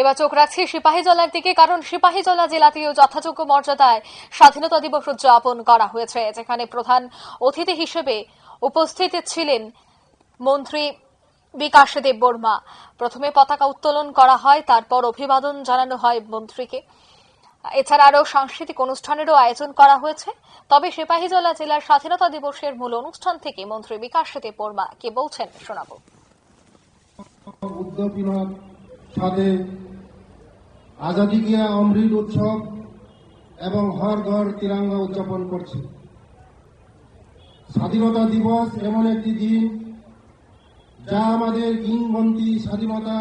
এবার চোখ রাখছি সিপাহীজলার দিকে, কারণ সিপাহীজলা জেলাতেও যথাযোগ্য মর্যাদায় স্বাধীনতা দিবস উদযাপন করা হয়েছে, যেখানে প্রধান অতিথি হিসেবে উপস্থিত ছিলেন মন্ত্রী বিকাশ দেব বর্মা। প্রথমে পতাকা উত্তোলন করা হয়, তারপর অভিবাদন জানানো হয় মন্ত্রীকে। এছাড়া আরও সাংস্কৃতিক অনুষ্ঠানেরও আয়োজন করা হয়েছে। তবে সিপাহীজলা জেলার স্বাধীনতা দিবসের মূল অনুষ্ঠান থেকে মন্ত্রী বিকাশ দেব বর্মা কি বলছেন, শোনাবো। আজাদি গিয়া অমৃত উৎসব এবং হর ঘর তিরঙ্গা উদযাপন করছে। স্বাধীনতা দিবস এমন একটি দিন যা আমাদের কিংবন্তি স্বাধীনতা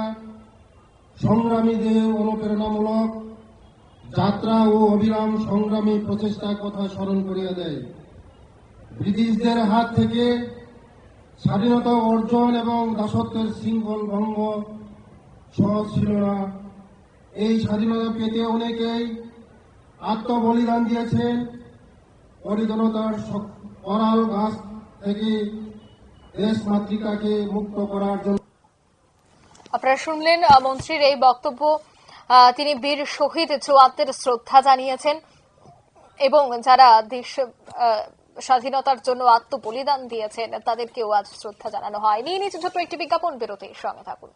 সংগ্রামীদের অনুপ্রেরণামূলক যাত্রা ও অবিরাম সংগ্রামী প্রচেষ্টার কথা স্মরণ করিয়া দেয়। ব্রিটিশদের হাত থেকে স্বাধীনতা অর্জন এবং দাসত্বের শৃঙ্খল ভঙ্গ সহজ ছিল না। এই স্বাধীনতা পেতে অনেকেই আত্মবলিদান দিয়েছেন। পরিজনতার করাল গাছ থেকে দেশ মাতৃকাকে মুক্ত করার জন্য। আপনারা শুনলেন মন্ত্রীর এই বক্তব্য তিনি বীর শহীদ জোয়ানদের শ্রদ্ধা জানিয়েছেন এবং যারা দেশ স্বাধীনতার জন্য আত্মবলিদান দিয়েছেন, তাদেরকেও আজ শ্রদ্ধা জানানো হয় নিয়ে নিচ্ছে ছোট্ট একটি বিজ্ঞাপন বেরোতে সঙ্গে থাকুন।